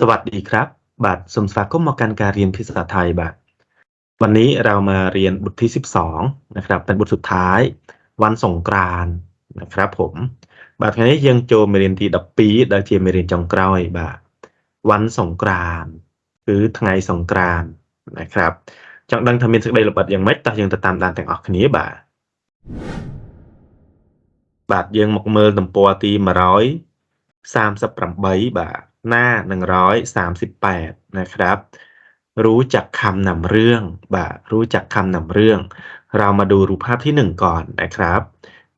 สวัสดีครับ បាទសូមស្វាគមន៍មកកាន់ការរៀនភាសាថៃបាទวันนี้เรามาเรียนบทที่ 12 นะครับ เป็นบทสุดท้าย วันสงกรานต์นะครับผม បាទថ្ងៃនេះយើងចូលមេរៀនទី12ដែលជាមេរៀនចុងក្រោយបាទวันสงกรานต์គឺថ្ងៃសង្ក្រាន្តนะครับ ចង់ដឹងថាមានសេចក្តីល្បិតយ៉ាងម៉េចតោះយើងទៅតាមដានទាំងអស់គ្នាបាទបាទយើងមកមើលទំព័រទី138បាទ หน้า 138 นะครับ รู้จักคำนำเรื่องบ่ารู้จักคำนำเรื่อง เรามาดูรูปภาพที่ 1 ก่อนนะครับ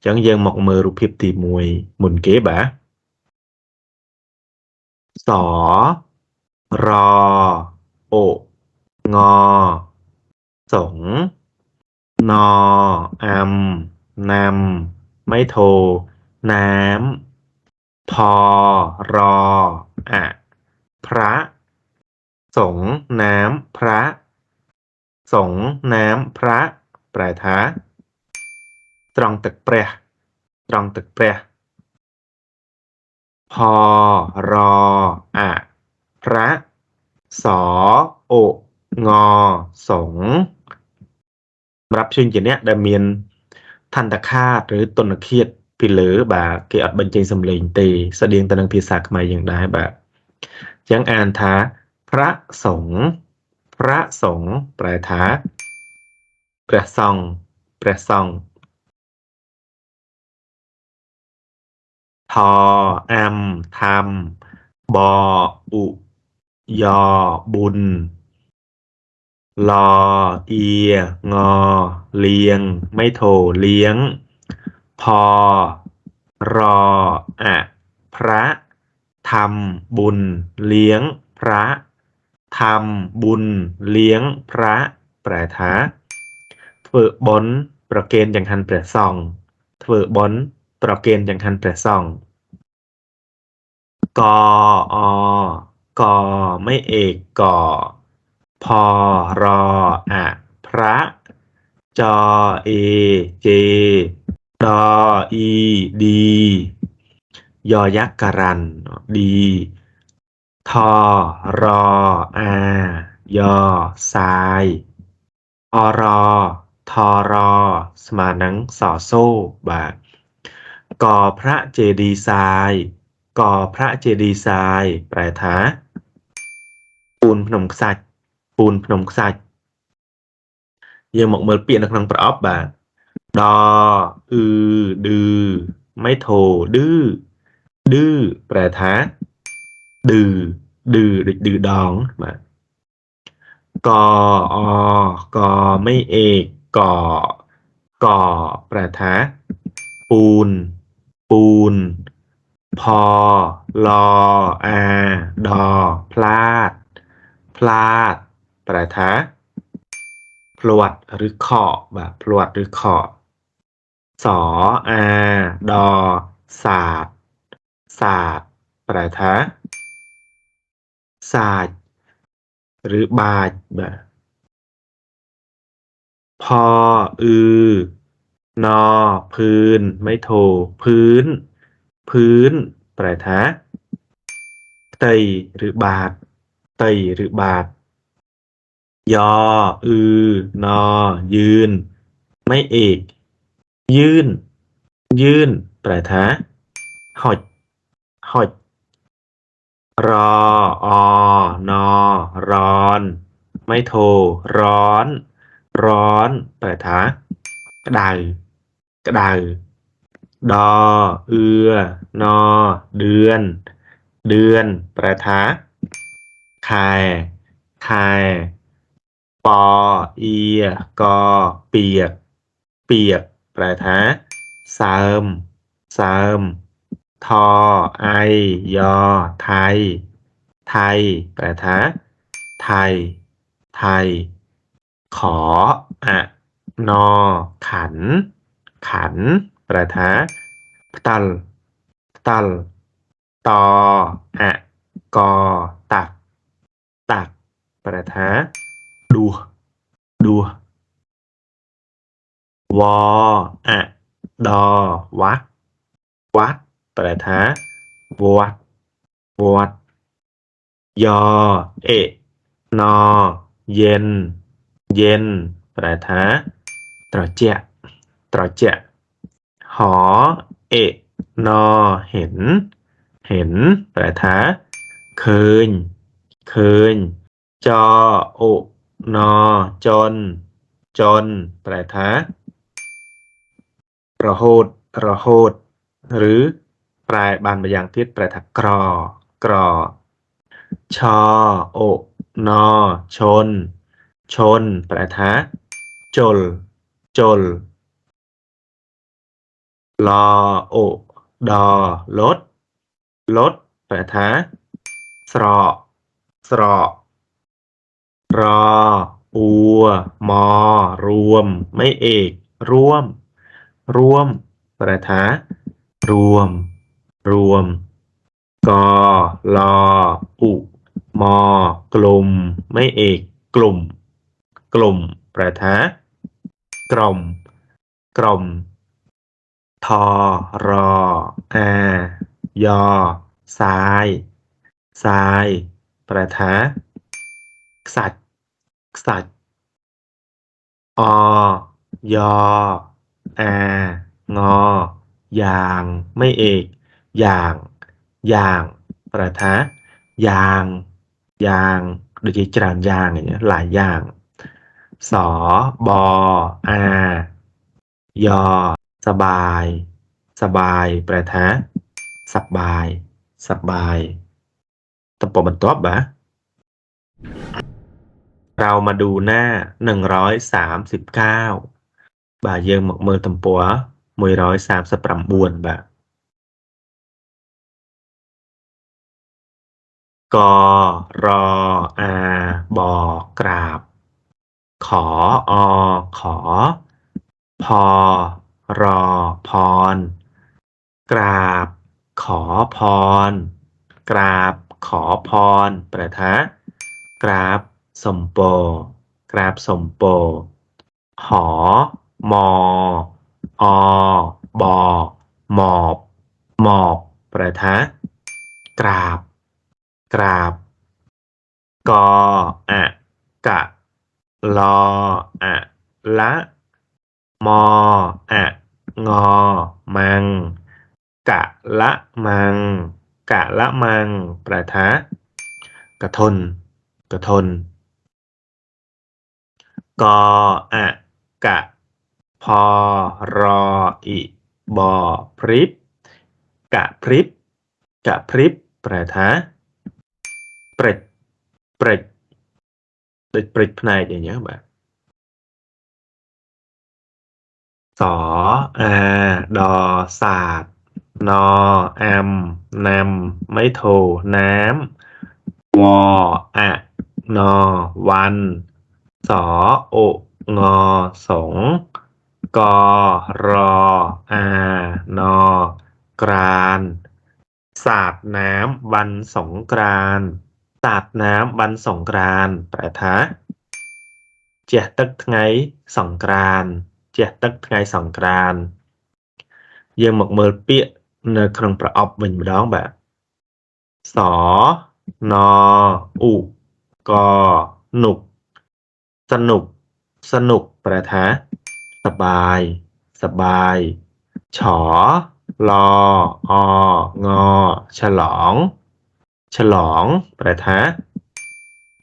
จังเยิงหมอกมือรูปพิบตีมวยหมุนเก๋บ่าสอรอ โองอ สง นออัมนำ ไม่โท น้ำ พอ รอ อะพระ สงฆ์น้ำพระ สงฆ์น้ำพระ แปลថាត្រង់ទឹកព្រះ ត្រង់ទឹកព្រះ พอ รออะพระ สอองสงฆ์សម្រាប់ជនជាអ្នកដែលមានថន្តខាតឬទុនឃាតពីលើបាទគេអត់បញ្ចេញសំឡេងទេ ស្តៀងទៅនឹងភាសាខ្មែរយ៉ាងដែរបាទ จังอ่านท้าพระสงฆ์พระสงฆ์แปลท้าประซองประซองทอแอมทำบออุยอบุญลอเอีย งอ เลียง ไม่โถเลี้ยง พอ รออะพระ ทำบุญเลี้ยงพระทำบุญเลี้ยงพระแปรทาเถือบนประเกณฑ์อย่างทันแปรซองเถือบนประเกณฑ์อย่างทันแปรซองกออกอไม่เอกกอพอรออะพระจอเอเจดออีดี ยอยักษ์การัน ดี ทอ รอ อา ยอทรายอรอ ทอรอ ស្មើនឹងសอโซ่បាទកพระเจดีย์ทรายកพระเจดีย์ทราย แปลថាปูនភ្នំខ្សាច់ปูនភ្នំខ្សាច់យើងមកមើលពាក្យនៅក្នុងប្រអប់បាទដអឺឌឺ ดื้อแปลท้าดื้อดื้อดื้อดองมากอออกอไม่เอกกอกอแปลท้าปูน ปูน พอรออาดอ พลาด พลาด แปลท้าตุพลวดหรือขอแบบพลวดหรือขอสออาดอสาด ศาสตร์ปรทะศาสตร์หรือบาทพออือนอพื้น ไม่โท พื้น พื้น ประทะเตยหรือบาดเตยหรือบาดยออือนอยืน ไม่เอก ยื่น ยื่น ประทะหอด รอออนอร้อน ไม่โทรร้อน ร้อน เปิดทากระดายกระดาดอเอือนอ เดือน เดือน ประทะคายคายปอเอียกอ เปียก เปียก ประทะเสริมเสริม ทอไอยอไทย ไทย แปลทะไทย ไทย ขออะนอ ขัน ขัน แปลทะตัล ตัล ตออะกอ ตัก ตัก แปลทะดู ดูวออะดอวัดวัด ประทะวัดวัดยอ เอนอ เย็น เย็น ประทะตรเจะตรเจะหอ เอนอ เห็น เห็น ประทะเคินเคินจอ โอนอ จน จน ประทะระโหดระโหดหรือ ลายบานไปยังทิศประทักกรอ กรอ ชอ โอนอ ชน ชน ประทะจล จล ลอ โอ ดอ ลด ลด ประทะสระสระรอ อัว มอ รวม ไม่เอก ร่วม ร่วม ประทะรวม รวมกลอุ มอ กลุ่ม ไม่เอก กลุ่ม กลุ่ม ประทะกล่อมกล่อม ทอรออายอทรายทราย ประทะสัตว์สัตว์อยอองอยาง ไม่เอก យ៉ាង យ៉ាង แปลថាយ៉ាង យ៉ាង ដូចជាច្រើនយ៉ាងอย่างเงี้ยหลายอย่าง สอ บอ อา ยอ สบาย สบาย แปลថាសប្បាយ សប្បាយតំពបន្ទាប់បាទ เรามาดูหน้า 139 បាទយើងមកមើលទំព័រ139 បាទ กรอ กรอาบอกราบ ขออขอ พอรอพร กราบ ขอพร กราบ ขอพรแปลថាกราบสมโป กราบสมโป หอ มอ อ บอหมอบ หมอบแปลថាกราบ กราบ กออะกะ ลออะละ มออะงอ มัง กะละมัง กะละมังแปลថាกระทน กระทน กออะกะ พอรออิบอพริบ กะพริบ กะพริบแปลថា ព្រិច ព្រិច ដូចព្រិចភ្នែកអញ្ចឹងបាទ สอ อา ดอ ศาสตร์ นอ แอม นำ ไม่โท น้ำ วอ อะ นอ วัน สอ โอ งอ สง กอ รอ อา นอ กราน สาดน้ำวันสงกรานต์ สาดน้ำวันสงกรานต์แปลថាជះទឹកថ្ងៃសង្ក្រាន្តជះទឹកថ្ងៃសង្ក្រាន្តយើងមកមើលពាក្យនៅក្នុងប្រអប់វិញម្ដងបាទសនអ៊ូកនុកសនុកសនុកប្រែថាសបាយសបាយឆលអង ฉลองประทะ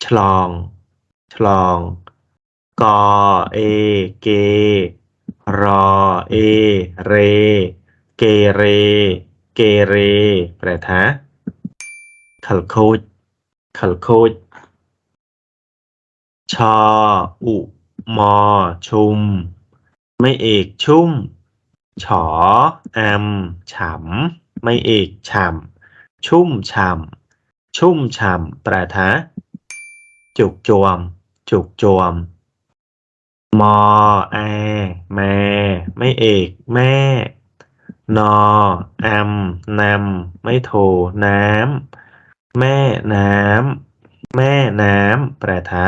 ฉลอง ฉลอง กอเอ เก รอเอ เร เกเร เกเร ประทะขัลโคดขัลโคดชออุมอชุม ไม่เอกชุ่ม ฉอแอมฉ่ำไม่เอกฉ่ำชุ่มฉ่ำ ชุ่มฉ่ำปรารถนจุกจวม จุกจวม มอแอแม่ ไม่เอกแม่ นอแอมนำไม่โทน้ำแม่น้ำแม่น้ำปรารถน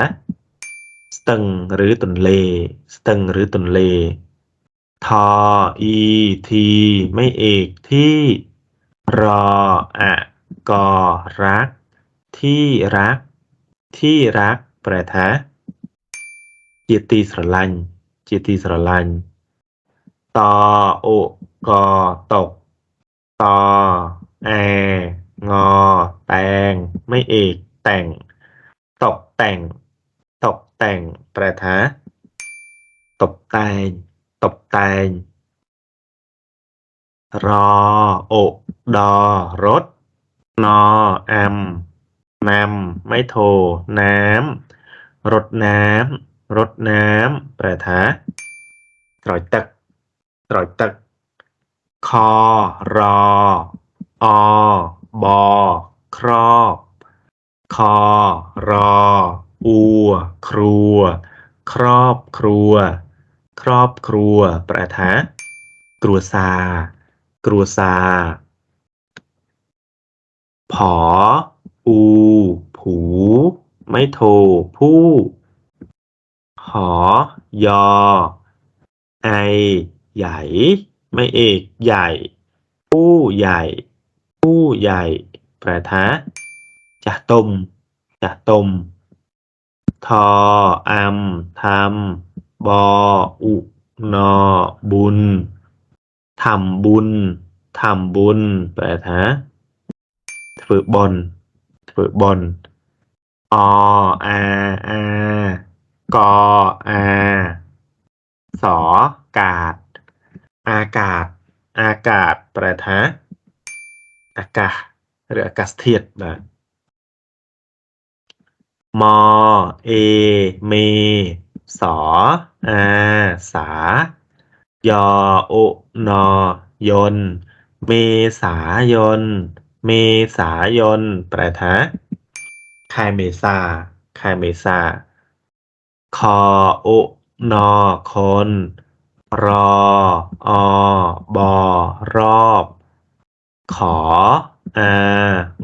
สตึงหรือตุนเล สตึงหรือตุนเล ทออีที ไม่เอกที่ รออะ ก่อรัก ที่รัก ที่รัก แปลทะจิตตีสรลัน จิตตีสรลันต่อโอกอตกต่อแองอ แตง ไม่เอก แต่ง ตกแต่ง ตกแต่ง แปลทะตกแต่งตกแต่งรอโอดอรถ นอแอมนำไม่โท น้ำรถน้ำรถน้ำแปลถาตรอยตึกตรอยตึก คอ รอ อ บอ ครอบ คอ รอ อัว ครัว ครอบครัว ครอบครัว ประทะกรัวซา กรัวซา ผอ ปู ผู ไม่โท ผู้ขอยอ ไอ ใหญ่ ไม่เอกใหญ่ ผู้ใหญ่ ผู้ใหญ่ ประทะจะตมจะตม ทออัมทำบออุนอ บุญทำบุญทำบุญประทะ ฝึกบอลฝึกบอลออาอากออาสอกาศ อากาศ อากาศประทะอากาศหรืออากาศเทียดนะมอเอเมสออาสายอโอนอยน เมษายน เมษายนแปลหาคายเมษาคายเมษาคออุนอคนรออบอรอบ ขออา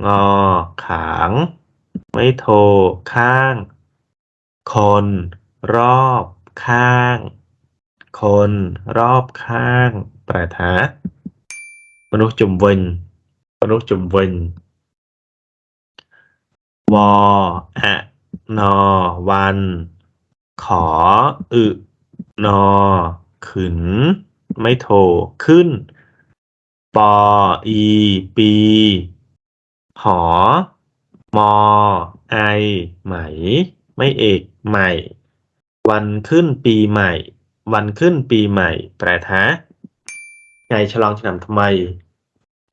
งอขาง ไม่โทข้าง คน รอบข้าง คน รอบข้าง ประทะมนุษย์จุ่มวิน មនុស្សជំវិញ วอ อะ นอ วัน ขอ อึ นอ ขึ้น ไม่โทร ขึ้น ปอ อี ปี หอ มอ ไอ ไหม ไม่เอก ใหม่ วันขึ้นปีใหม่ วันขึ้นปีใหม่ แปล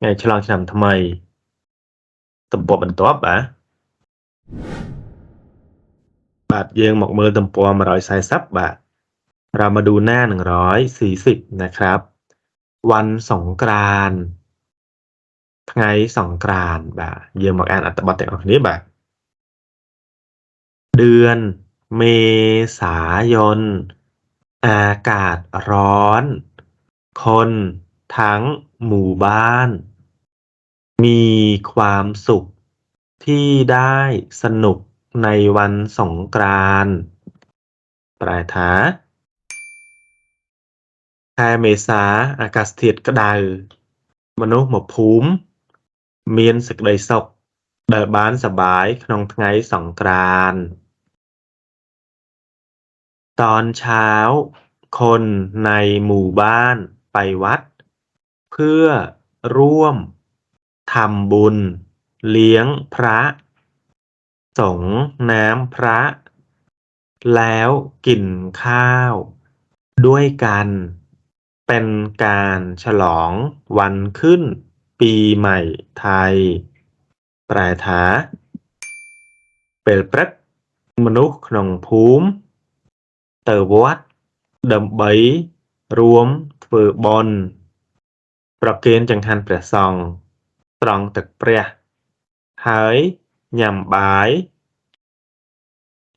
ไงฉลองฉลำทำไมตำปวมันตอบอะบาทเยืองหมอกมือตำปวมร้อยสายซับบาท เรามาดูหน้าหนึ่งร้อยสี่สิบนะครับ วันสงกรานไงสงกรานบาทเยืองหมอกแอนอัตบัตแต่งออกนี้บาทเดือนเมษายน อากาศร้อน คน ทั้งหมู่บ้าน มีความสุขที่ได้สนุกในวันสงกรานต์แปลថាខែមេសាអាកាសធាតុក្តៅ មនុស្សមួយភូមិមានសេចក្តីសុខដែលបានសប្បាយក្នុងថ្ងៃសង្ក្រាន្តตอนเช้า คนในหมู่บ้านไปวัด เพื่อร่วมทำบุญ เลี้ยงพระ สงน้ำพระ แล้วกินข้าว ด้วยกัน เป็นการฉลองวันขึ้น ปีใหม่ไทย แปลថាពេលព្រឹកមនុស្សក្នុងភូមិទៅវត្តដើម្បីរួមធ្វើបុណ្យ ប្រគេនចង្ហាន់ព្រះសង្ឃត្រង់ទឹកព្រះ ហើយញ៉ាំបាយ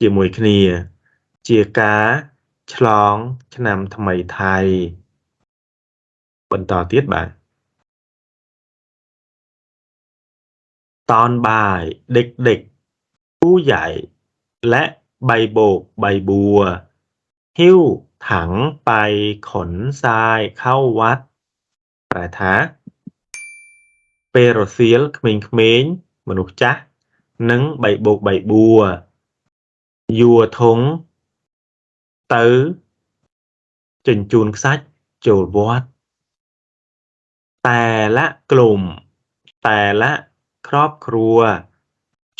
ជាមួយគ្នា ជាការឆ្លងឆ្នាំថ្មីថៃ បន្តទៀតបាទ ตอนบ่ายเด็กๆ ผู้ใหญ่ และใบโบกใบบัว หิ้วถังไปขนทรายเข้าวัด แปลថាពេលរសៀលក្មេងៗមនុស្សចាស់ និង3បូក3បួយួរធុងទៅចិញ្ចួនខ្សាច់ចូលវត្ត แต่ละกลุ่ม แต่ละครอบครัว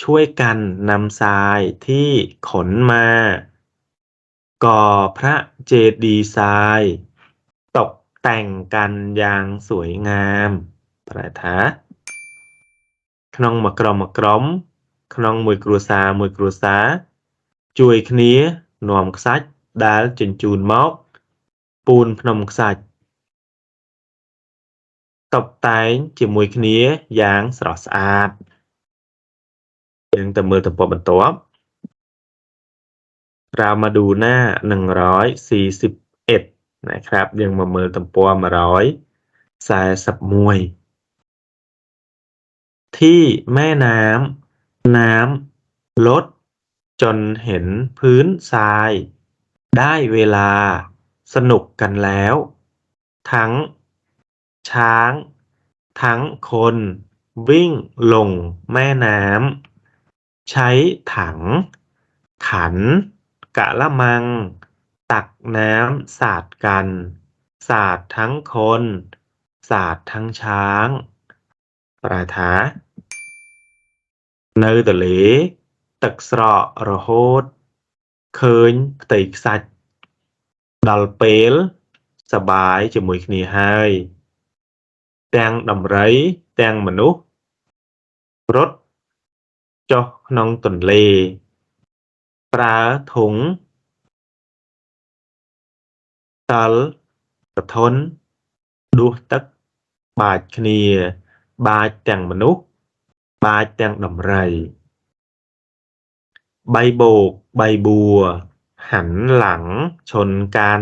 ช่วยกันนำทรายที่ขนมา ก่อพระเจดีย์ทราย ตก แต่งกันอย่างสวยงามប្រែថា ក្នុងមួយក្រុមមួយក្រុម ក្នុងមួយគ្រួសារមួយគ្រួសារ ជួយគ្នានាំខ្សាច់ដែលជញ្ជូនមក ពូនភ្នំខ្សាច់តុបតែងជាមួយគ្នាយ៉ាងស្រស់ស្អាតយើងទៅមើលទំព័របន្ទាប់เรามาดูห น้า141นะครับយើងមកមើលទំព័រ141ที่แม่น้ำน้ำลดจนเห็นพื้นทราย ได้เวลาสนุกกันแล้ว ทั้งช้าง ทั้งคนวิ่งลงแม่น้ำใช้ถัง ขัน กะละมัง ตักน้ำสาดกัน สาดทั้งคน สาดทั้งช้างប្រែថា នៅទន្លេ ទឹកស្រករហូត ឃើញផ្ទៃខ្សាច់ ដល់ពេលសប្បាយជាមួយគ្នាហើយ ទាំងដំរី ទាំងមនុស្ស រត់ចុះក្នុងទន្លេ ប្រើធុង ตល់កធនដួសตักบาดគ្នា បាចទាំងមនុស្សបាចទាំងដំរីใบโบก ใบบัว หันหลัง ชนกัน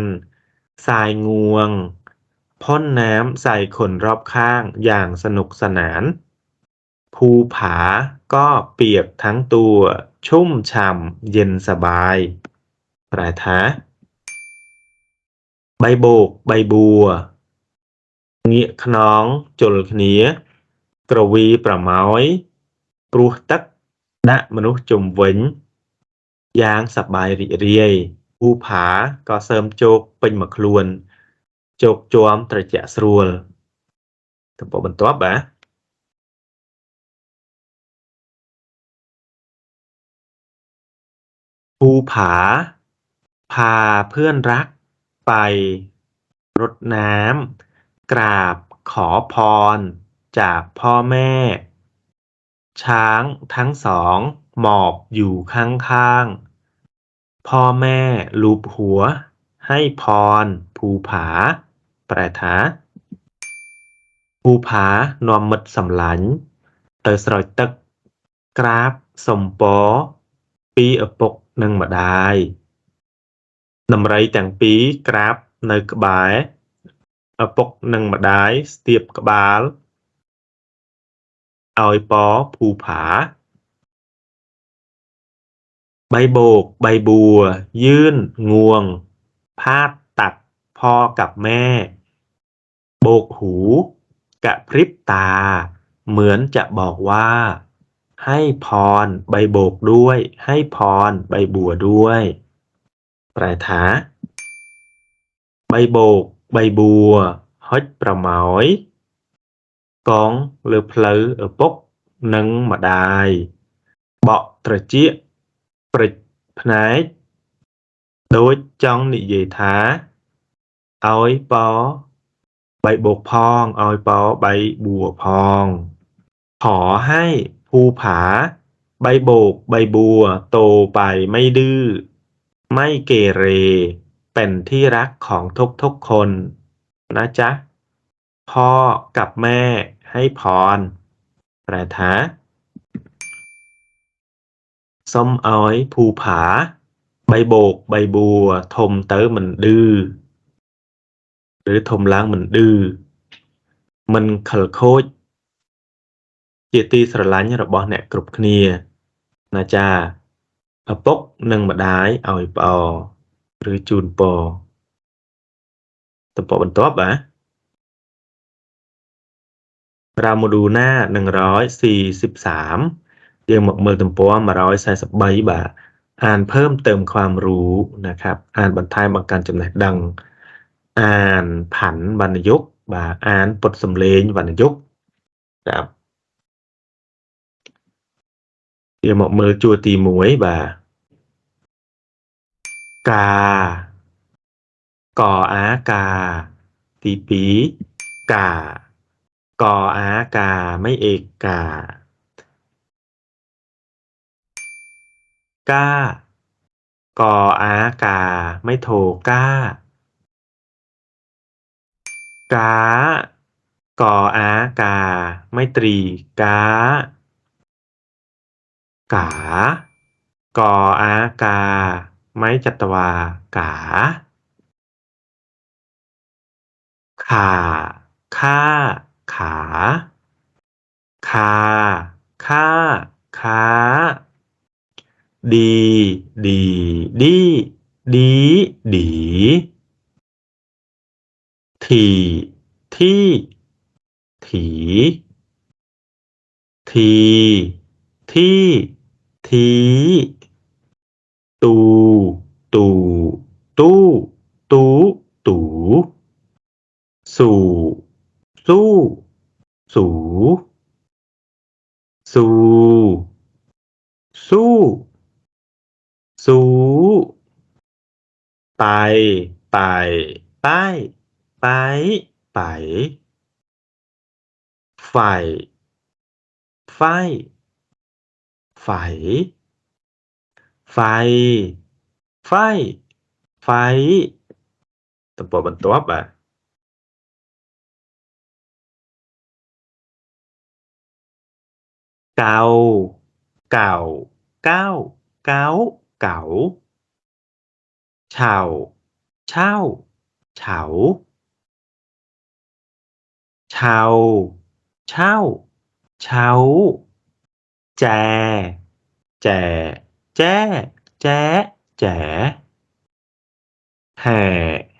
สายงวง พ่นน้ำใส่ขนรอบข้างอย่างสนุกสนาน ภูผาก็เปียกทั้งตัว ชุ่มฉ่ำเย็นสบายปลายท้า 3បូក3បួងាកខ្នងជុលគ្នា ក្រវីប្រម៉ោយព្រោះទឹក ដាក់មនុស្សជុំវិញ យ៉ាងសប្បាយរីករាយភូផាក៏សើមជោកពេញមួយខ្លួនជោកជួមត្រជាក់ស្រួលតំពោបន្ទាប់បាទភូផាផាเพื่อนรัก ไป รดน้ำกราบขอพร จากพ่อแม่ ช้างทั้งสองหมอบอยู่ข้างๆ พ่อแม่ลูบหัว ให้พร ภูผาปรถาภูผานอมมดสำหลันเตอสรอยตึกกราบสมปอ ปีอปกหนึ่งมาได้ ដំរីទាំងពីរក្រាបនៅក្បែរ ឪពុកនិងម្ដាយស្ទាបក្បាលឲ្យពរភូផា បីបូកបីបួ ยื่นงวง พาดตัดพ่อกับแม่ โบกหู กระพริบตา เหมือนจะบอกว่า ให้พร ใบโบกด้วย ให้พร ใบบัวด้วย แปลថា បីបូកបីបួ ហុចប្រមោយ កងលើផ្លូវឪពុកនិងម្ដាយ បក់ត្រចៀក ព្រិចភ្នែក ដូចចង់និយាយថា ឲ្យពរ បីបូកផង ឲ្យពរใบบัวផង ขอให้ภูผา ใบโบกใบบัว โตไปไม่ดื้อ ไม่เกเร เป็นที่รักของทุกๆคน นะจ๊ะ พ่อกับแม่ให้พร แปลថា សុំឲ្យភូផា បីបូកបីបួ ធំទៅមិនឌឺ ឬធំឡើងមិនឌឺ មិនខិលខូច ជាទីស្រឡាញ់របស់អ្នកគ្រប់គ្នា ណាចា៎ ឪពុកនិងម្ដាយឲ្យផ្អរ ឬជូនពរទំព័របន្ទាប់បាទ เรามาดูหน้า143 យើងមកមើលទំព័រ143បាទអានเพิ่มเติมความรู้นะครับ อ่านបន្ថែមបង្កើនចំណេះដឹង អានផាន់វណ្ណយុកต์បាទអានពុតសំឡេងវណ្ណយុកต์ครับយើងមក กากออากาตีปีกากออากาไม่เอกกากากออากาไม่โทก้ากากออากาไม่ตรีกากากออากา ไม่จัตวากา ขาค่า ขา คา ค่า ค้า ดี ดี ดี ดี ดีทีที่ ถี ที ที่ ที ตู ตู ตู้ ตู ตู สู่ สู้ สู สู่ สู้ สู ไป ไป ไป ไป ไปไฟไฟไฟไฟไฟไฟตัวบนตัวอะ เกาเก่า เก้า เก้า เก๋าเฉาเช่า เฉาเชาเช่าเช้าแจ แจ แจ้แจ๊แจ๋แห่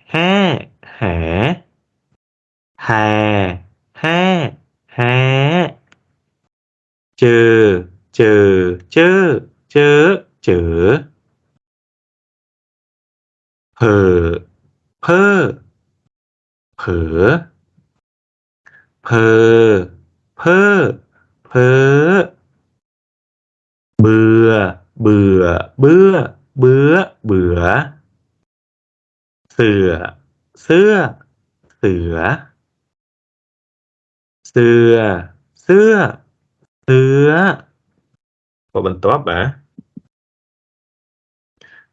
แห่แห่แห่แห่แห เจอ เจอ เจอ เจอ เจอเผอเพอเผอเพอเพอเพอเบื่อ เบื่อ เบื่อ เบื่อ เบื่อ เสือ เสื้อ เสือ เสือ เสื้อ เสือពបន្ទាប់បាទ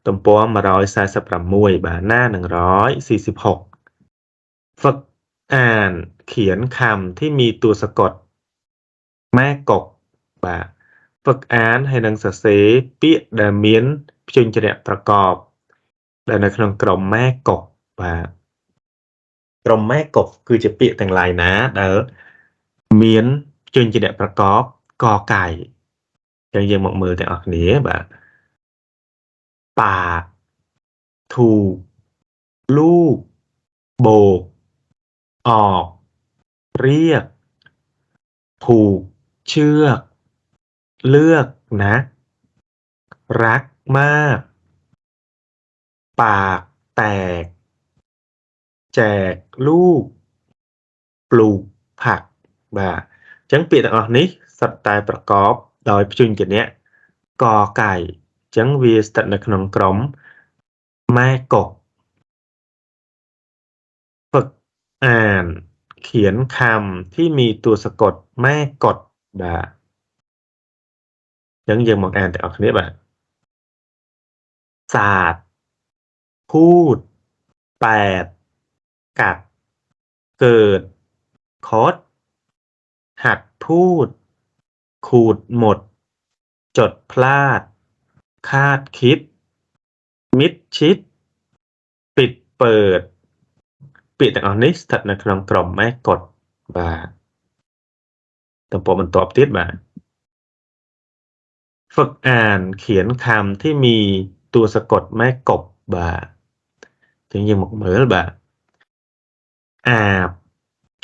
ទំព័រ146បាទหน้า146ฝึกอ่านเขียนคำที่มีตัวสะกด แม่กកបាទฝึกអានហើយនឹងសរសេរពាក្យដែលមានព្យញ្ជនៈប្រកប ដែលនៅក្នុងក្រុមម៉ែកកបាទក្រុមម៉ែកកគឺជាពាក្យទាំងឡាយណាដែលមានព្យញ្ជនៈប្រកប กอไก่ยังยังบอกมือแต่ออกเหนียบะปากถูก ลูก โบก ออก เรียก ผูก เชือก เลือกนะ รักมาก ปากแตก แจกลูก ปลูกผักบ่า អញ្ចឹងពាក្យទាំងអស់នេះសុទ្ធតែប្រកបដោយព្យញ្ជនៈកកៃអញ្ចឹងវាស្ថិតនៅក្នុងក្រុមម៉ែកកฝึกอ่าน เขียนคำที่มีตัวสะกดแม่กดបាទអញ្ចឹងយើងមកអានទាំងអស់គ្នាបាទศาสตร์ พูด แปด กัด เกิด คด หัดพูด ขูดหมด จดพลาด คาดคิด มิดชิด ปิดเปิด ปิดแต่เอานิสถัดในคลองกล่อมไม่กดบ่าแต่ปอมันตอบติดบ่าฝึกอ่านเขียนคำที่มีตัวสะกดไม่กบบ่าถึงยังหมกเหมือบ่าอาบ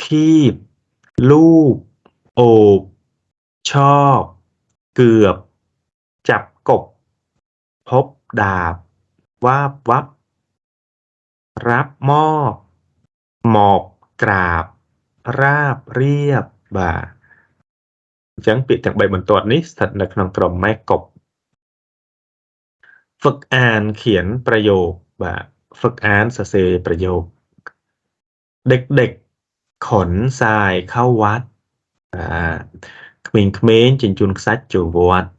คีบ ลูบ โอบ ชอบ เกือบ จับกบ พบดาบ วาบวับ รับมอบ หมอบกราប រាបរៀប បាទ អញ្ចឹងពាក្យទាំង3បន្ទាត់នេះស្ថិតនៅក្នុងក្រុមម៉ែកុប ហ្វឹកអានเขียนប្រយោគ បាទ ហ្វឹកអានសរសេរប្រយោគ เด็กៗ ខុនសាយเข้าวัด បាទ ក្មេងៗ ជញ្ជូនខ្សាច់ចូលវត្ត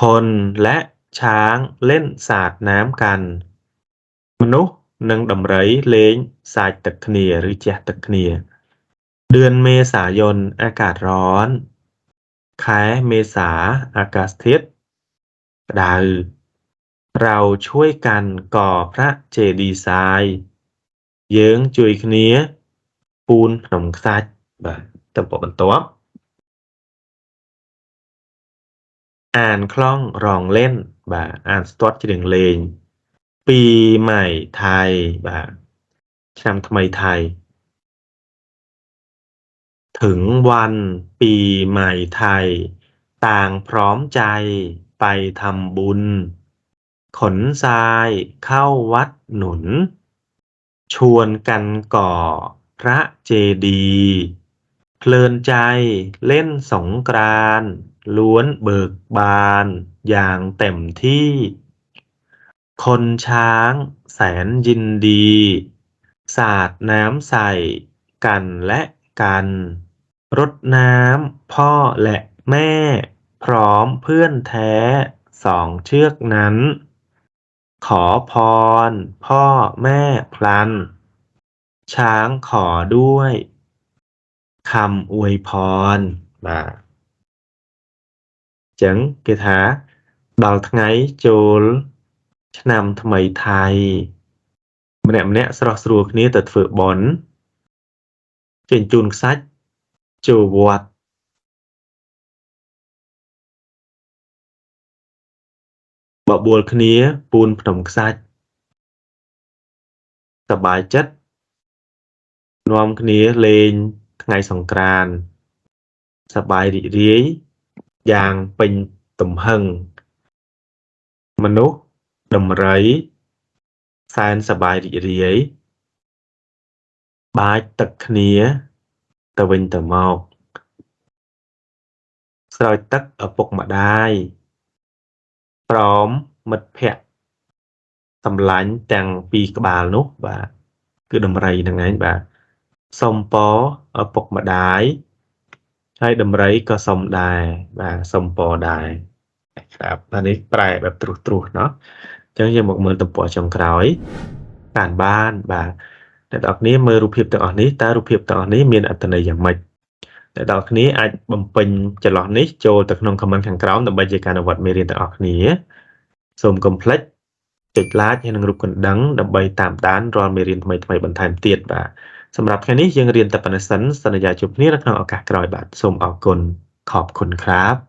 คนและช้างเล่นสาดน้ำกัน មនុស្សនិងដំរីលេងសាចទឹកគ្នា ឬជះទឹកគ្នា เดือนเมษายน อากาศร้อน ខែមេសា អាកាសធាតុក្តៅ เราช่วยกันก่อพระเจดีย์ทราย យើងជួយគ្នាពូនភ្នំខ្សាច់ បាទ tempo บนตัวอ่านคล่องรองเล่นบ่าอ่านสตอตจริงเลงปีใหม่ไทยบ่าชามทำไมไทย ถึงวันปีใหม่ไทย ต่างพร้อมใจไปทำบุญ ขนทรายเข้าวัดหนุน ชวนกันก่อพระเจดีย์ เพลินใจเล่นสงกรานต์ล้วนเบิกบานอย่างเต็มที่ คนช้างแสนยินดี สาดน้ำใส่กันและกัน รดน้ำพ่อและแม่ พร้อมเพื่อนแท้สองเชือกนั้น ขอพร พ่อแม่พลัน ช้างขอด้วย คำอวยพร បាទអញ្ចឹងគេថាដល់ថ្ងៃចូលឆ្នាំថ្មីថៃ ម្នាក់ៗស្រុះស្រួលគ្នាទៅធ្វើបុណ្យជញ្ជូនខ្សាច់ចូលវត្ត បបួលគ្នាពូនភ្នំខ្សាច់ សប្បាយចិត្តនាំគ្នាលេង ថ្ងៃសង្ក្រាន្តសប្បាយរីករាយយ៉ាងពេញទំហឹងមនុស្សដំរីសែនសប្បាយរីករាយបាចទឹកគ្នាទៅវិញទៅមកស្រោចទឹកឪពុកម្ដាយព្រមមិត្តភក្តិសម្លាញ់ទាំងពីរក្បាលនោះបាទគឺដំរីហ្នឹងឯងបាទ សុំពរឪពុកម្ដាយ ហើយដំរីក៏សុំដែរ បាទសុំពរដែរ ครับអានេះប្រែបែបត្រុសត្រុសเนาะអញ្ចឹងយើងមកមើលទំព័រចុងក្រោយ ការបាន បាទអ្នកនរគ្នាមើលរូបភាពទាំងអស់នេះតើរូបភាពទាំងអស់នេះមានអត្ថន័យយ៉ាងម៉េចអ្នកនរគ្នាអាចបំពេញចន្លោះនេះចូលទៅក្នុង comment ខាងក្រោមដើម្បីជាការអនុវត្តមេរៀនទាំងអស់គ្នា សូមកុំភ្លេចចុច like ហើយនិងរូបកណ្ដឹងដើម្បីតាមដានរាល់មេរៀនថ្មីៗបន្ថែមទៀតបាទ សម្រាប់ថ្ងៃនេះយើងរៀនតែប៉ុណ្្នេះសិនសន្យាជួបគ្នានៅក្នុងឱកាសក្រោយបាទសូមអរគុណខอบคุณครับ